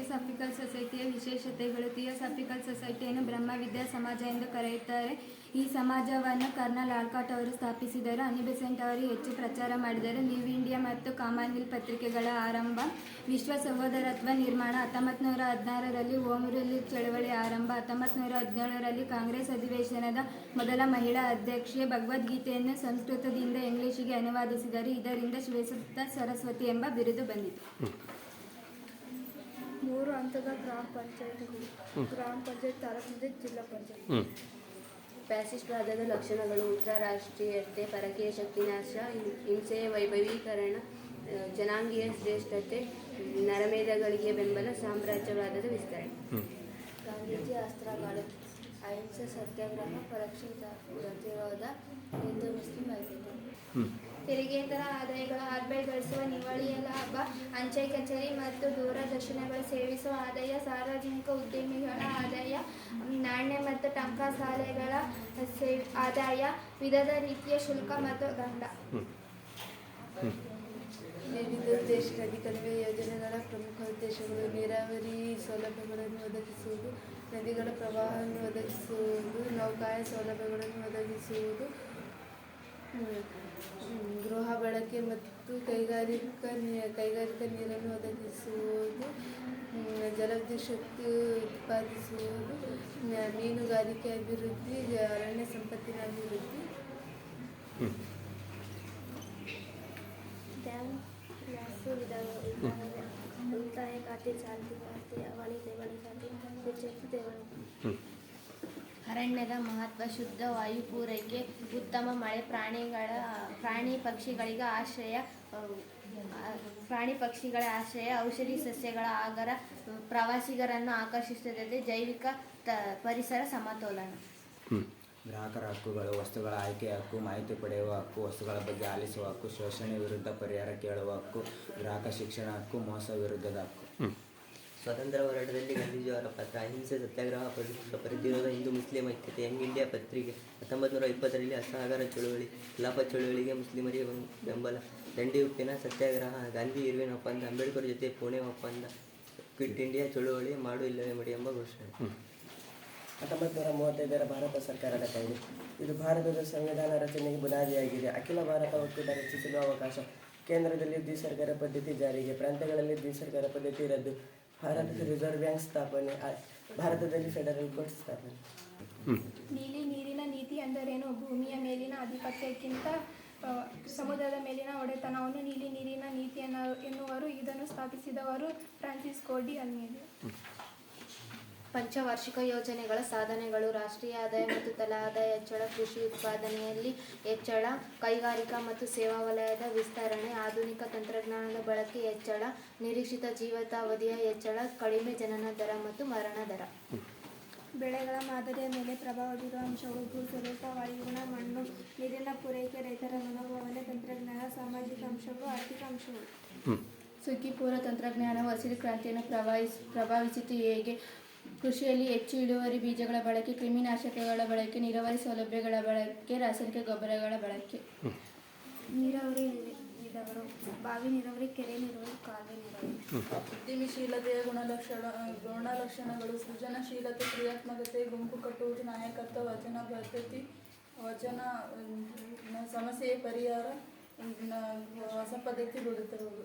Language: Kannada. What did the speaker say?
ಥಿಯೋಸಾಫಿಕಲ್ ಸೊಸೈಟಿಯ ವಿಶೇಷತೆಗಳು ಥಿಯೋಸಾಫಿಕಲ್ ಸೊಸೈಟಿಯನ್ನು ಬ್ರಹ್ಮವಿದ್ಯಾ ಸಮಾಜ ಎಂದು ಕರೆಯುತ್ತಾರೆ. ಈ ಸಮಾಜವನ್ನು ಕರ್ನಲ್ ಆಲ್ಕಾಟ್ ಅವರು ಸ್ಥಾಪಿಸಿದರು. ಅನಿಬೆಸೆಂಟ್ ಅವರು ಹೆಚ್ಚು ಪ್ರಚಾರ ಮಾಡಿದರು. ನ್ಯೂ ಇಂಡಿಯಾ ಮತ್ತು ಕಾಮನ್ವೆಲ್ತ್ ಪತ್ರಿಕೆಗಳ ಆರಂಭ, ವಿಶ್ವ ಸಹೋದರತ್ವ ನಿರ್ಮಾಣ ಹತ್ತೊಂಬತ್ತು ನೂರ ಹದಿನಾರರಲ್ಲಿ ಓಮ್ ರೂಲ್ ಚಳವಳಿ ಆರಂಭ ಹತ್ತೊಂಬತ್ತು ನೂರ ಹದಿನೇಳರಲ್ಲಿ ಕಾಂಗ್ರೆಸ್ ಅಧಿವೇಶನದ ಮೊದಲ ಮಹಿಳಾ ಅಧ್ಯಕ್ಷೆ ಭಗವದ್ಗೀತೆಯನ್ನು ಸಂಸ್ಕೃತದಿಂದ ಇಂಗ್ಲಿಷಿಗೆ ಅನುವಾದಿಸಿದರು. ಇದರಿಂದ ಶಿವಸುತ್ತ ಸರಸ್ವತಿ ಎಂಬ ಬಿರುದು ಬಂದಿತು. ಮೂರು ಹಂತದ ಗ್ರಾಮ ಪಂಚಾಯತ್ಗಳು ಗ್ರಾಮ ಪಂಚಾಯತ್ ತಾಲೂಕು ಪಂಚಾಯತ್ ಜಿಲ್ಲಾ ಪಂಚಾಯತ್. ಹ್ಞೂ ಫ್ಯಾಸಿಸ್ಟ್ವಾದದ ಲಕ್ಷಣಗಳು ಉಗ್ರರಾಷ್ಟ್ರೀಯತೆ ಪರಕೀಯ ಶಕ್ತಿ ನಾಶ ಹಿಂ- ಹಿಂಸೆ ವೈಭವೀಕರಣ ಜನಾಂಗೀಯ ಶ್ರೇಷ್ಠತೆ ನರಮೇಧಗಳಿಗೆ ಬೆಂಬಲ ಸಾಮ್ರಾಜ್ಯವಾದದ ವಿಸ್ತರಣೆ. ಗಾಂಧೀಜಿ ಅಸ್ತ್ರಗಳು ಅಹಿಂಸೆ ಸತ್ಯಾಗ್ರಹ ಪರೀಕ್ಷಿತ ಪ್ರತಿರೋಧ ಹಿಂದೂ ಮುಸ್ಲಿಂ ಐಕ್ಯತೆ. ತೆರಿಗೆತರ ಆದಾಯಗಳ ಆರ್ಬಿಐ ಗಳಿಸುವ ನಿವಳಿಯ ಲಾಭ ಅಂಚೆ ಕಚೇರಿ ಮತ್ತು ದೂರದರ್ಶನಗಳು ಸೇವಿಸುವ ಆದಾಯ ಸಾರ್ವಜನಿಕ ಉದ್ಯಮಿಗಳ ಆದಾಯ ನಾಣ್ಯ ಮತ್ತು ಟಂಕ ಸಾಲೆಗಳ ಸೇ ಆದಾಯ ವಿಧದ ರೀತಿಯ ಶುಲ್ಕ ಮತ್ತು ದಂಡ. ವಿವಿಧ ದೇಶಗಳಲ್ಲಿ ಕಣಿವೆ ಯೋಜನೆಗಳ ಪ್ರಮುಖ ಉದ್ದೇಶಗಳು ನೀರಾವರಿ ಸೌಲಭ್ಯಗಳನ್ನು ಒದಗಿಸುವುದು ನದಿಗಳ ಪ್ರವಾಹವನ್ನು ಒದಗಿಸುವುದು ನೌಕಾಯ ಸೌಲಭ್ಯಗಳನ್ನು ಒದಗಿಸುವುದು ಗೃಹ ಬಳಕೆ ಮತ್ತು ಕೈಗಾರಿಕಾ ಕೈಗಾರಿಕಾ ನೀರನ್ನು ಒದಗಿಸುವುದು ಜಲವಿದ್ಯುತ್ ಶಕ್ತಿ ಉತ್ಪಾದಿಸುವುದು ಮೀನುಗಾರಿಕೆ ಅಭಿವೃದ್ಧಿ ಅರಣ್ಯ ಸಂಪತ್ತಿನ ಅಭಿವೃದ್ಧಿ. ವಿಧಾನಗಳಿವೆ ಉಳಿತಾಯ ಖಾತೆ, ಚಾಲ್ತಿ ಖಾತೆ, ಅವಳಿ ಠೇವಣಿ ಖಾತೆ ಠೇವಣಿ ಹ್ಞೂ ಅರಣ್ಯದ ಮಹತ್ವ ಶುದ್ಧ ವಾಯು ಪೂರೈಕೆ ಉತ್ತಮ ಮಳೆ ಪ್ರಾಣಿಗಳ ಪ್ರಾಣಿ ಪಕ್ಷಿಗಳಿಗೆ ಆಶ್ರಯ ಪ್ರಾಣಿ ಪಕ್ಷಿಗಳ ಆಶ್ರಯ ಔಷಧಿ ಸಸ್ಯಗಳ ಆಗರ ಪ್ರವಾಸಿಗರನ್ನು ಆಕರ್ಷಿಸುತ್ತದೆ. ಜೈವಿಕ ತ ಪರಿಸರ ಸಮತೋಲನ. ಗ್ರಾಹಕರ ಹಕ್ಕುಗಳು ವಸ್ತುಗಳ ಆಯ್ಕೆ ಹಕ್ಕು ಮಾಹಿತಿ ಪಡೆಯುವ ಹಕ್ಕು ವಸ್ತುಗಳ ಬಗ್ಗೆ ಆಲಿಸುವ ಹಕ್ಕು ಶೋಷಣೆ ವಿರುದ್ಧ ಪರಿಹಾರ ಕೇಳುವ ಹಕ್ಕು ಗ್ರಾಹಕ ಶಿಕ್ಷಣ ಹಕ್ಕು ಮೋಸ ವಿರುದ್ಧದ ಹಕ್ಕು. ಸ್ವಾತಂತ್ರ್ಯ ಹೋರಾಟದಲ್ಲಿ ಗಾಂಧೀಜಿಯವರ ಪಾತ್ರ ಅಹಿಂಸೆ ಸತ್ಯಾಗ್ರಹ ಪ್ರತಿರೋಧ ಹಿಂದೂ ಮುಸ್ಲಿಂ ಐಕ್ಯತೆ ಯಂಗ್ ಇಂಡಿಯಾ ಪತ್ರಿಕೆ ಹತ್ತೊಂಬತ್ತು ನೂರ ಇಪ್ಪತ್ತರಲ್ಲಿ ಅಸಹಕಾರ ಚಳುವಳಿ ಕಲಾಪ ಚಳುವಳಿಗೆ ಮುಸ್ಲಿಮರಿಗೆ ಬೆಂಬಲ ದಂಡಿ ಉಪ್ಪಿನ ಸತ್ಯಾಗ್ರಹ ಗಾಂಧಿ ಇರುವಿನ ಒಪ್ಪಂದ ಅಂಬೇಡ್ಕರ್ ಜೊತೆ ಪುಣೆ ಒಪ್ಪಂದ ಕ್ವಿಟ್ ಇಂಡಿಯಾ ಚಳುವಳಿ ಮಾಡು ಇಲ್ಲವೇ ಮಾಡಿ ಎಂಬ ಘೋಷಣೆ. ಹತ್ತೊಂಬತ್ತು ನೂರ ಮೂವತ್ತೈದರ ಭಾರತ ಸರ್ಕಾರದ ಕಾಯ್ದೆ ಇದು ಭಾರತದ ಸಂವಿಧಾನ ರಚನೆಗೆ ಬುನಾದಿಯಾಗಿದೆ. ಅಖಿಲ ಭಾರತ ಒಕ್ಕೂಟ ರಚಿಸಲು ಅವಕಾಶ. ಕೇಂದ್ರದಲ್ಲಿ ದ್ವಿಸರ್ಕಾರ ಪದ್ಧತಿ ಜಾರಿಗೆ ಪ್ರಾಂತ್ಯಗಳಲ್ಲಿ ದ್ವಿಸರ್ಕಾರ ಪದ್ಧತಿ ರದ್ದು. ಭಾರತದ ರಿಸರ್ವ್ ಬ್ಯಾಂಕ್ ಸ್ಥಾಪನೆ ಆ- ಭಾರತದಲ್ಲಿ ಫೆಡರಲ್ ಕೋರ್ಟ್ ಸ್ಥಾಪನೆ. ನೀಲಿ ನೀರಿನ ನೀತಿ ಅಂದರೇನು? ಭೂಮಿಯ ಮೇಲಿನ ಆಧಿಪತ್ಯಕ್ಕಿಂತ ಸಮುದ್ರದ ಮೇಲಿನ ಒಡೆತನವನ್ನು ನೀಲಿ ನೀರಿನ ನೀತಿಯನ್ನು ಎನ್ನುವರು. ಇದನ್ನು ಸ್ಥಾಪಿಸಿದವರು ಫ್ರಾನ್ಸಿಸ್ ಕೋಡಿ ಅಲ್ಮೇಲೆ ಪಂಚವಾರ್ಷಿಕ ಯೋಜನೆಗಳ ಸಾಧನೆಗಳು ರಾಷ್ಟ್ರೀಯ ಆದಾಯ ಮತ್ತು ತಲಾ ಆದಾಯ ಹೆಚ್ಚಳ ಕೃಷಿ ಉತ್ಪಾದನೆಯಲ್ಲಿ ಹೆಚ್ಚಳ ಕೈಗಾರಿಕಾ ಮತ್ತು ಸೇವಾ ವಲಯದ ವಿಸ್ತರಣೆ ಆಧುನಿಕ ತಂತ್ರಜ್ಞಾನದ ಬಳಕೆ ಹೆಚ್ಚಳ ನಿರೀಕ್ಷಿತ ಜೀವಿತಾವಧಿಯ ಹೆಚ್ಚಳ ಕಡಿಮೆ ಜನನ ದರ ಮತ್ತು ಮರಣ ದರ. ಬೆಳೆಗಳ ಮಾದರಿಯ ಮೇಲೆ ಪ್ರಭಾವ ಬೀರುವ ಅಂಶಗಳು ಭೂ ಸ್ವರೂಪ ವಾಯುಗುಣ ಮಣ್ಣು ನೀರಿನ ಪೂರೈಕೆ ರೈತರ ಮನೋಭಾವನೆ ತಂತ್ರಜ್ಞಾನ ಸಾಮಾಜಿಕ ಅಂಶಗಳು ಆರ್ಥಿಕ ಅಂಶಗಳು. ಸುಗ್ಗಿಪೂರ್ವ ತಂತ್ರಜ್ಞಾನವು ಹಸಿರು ಕ್ರಾಂತಿಯನ್ನು ಪ್ರಭಾವಿಸ್ ಪ್ರಭಾವಿಸಿತು ಹೇಗೆ? ಕೃಷಿಯಲ್ಲಿ ಹೆಚ್ಚು ಇಳುವರಿ ಬೀಜಗಳ ಬಳಕೆ ಕ್ರಿಮಿನಾಶಕಗಳ ಬಳಕೆ ನೀರಾವರಿ ಸೌಲಭ್ಯಗಳ ಬಳಕೆ ರಾಸಾಯನಿಕ ಗೊಬ್ಬರಗಳ ಬಳಕೆ. ನೀರಾವರಿ ವಿಧಗಳು ಬಾವಿ ನೀರಾವರಿ ಕೆರೆ ನೀರಾವರಿ ಕಾಲುವೆ ನೀರಾವರಿ. ಉದ್ಯಮಶೀಲತೆಯ ಗುಣಲಕ್ಷಣ ಗುಣಲಕ್ಷಣಗಳು ಸೃಜನಶೀಲತೆ ಕ್ರಿಯಾತ್ಮಕತೆ ಗುಂಪು ಕಟ್ಟುವುದು ನಾಯಕತ್ವ ವಚನ ಪದ್ಧತಿ ವಚನ ಸಮಸ್ಯೆಯ ಪರಿಹಾರ ಹೊಸ ಪದ್ಧತಿ ರೂಢಿತರುವುದು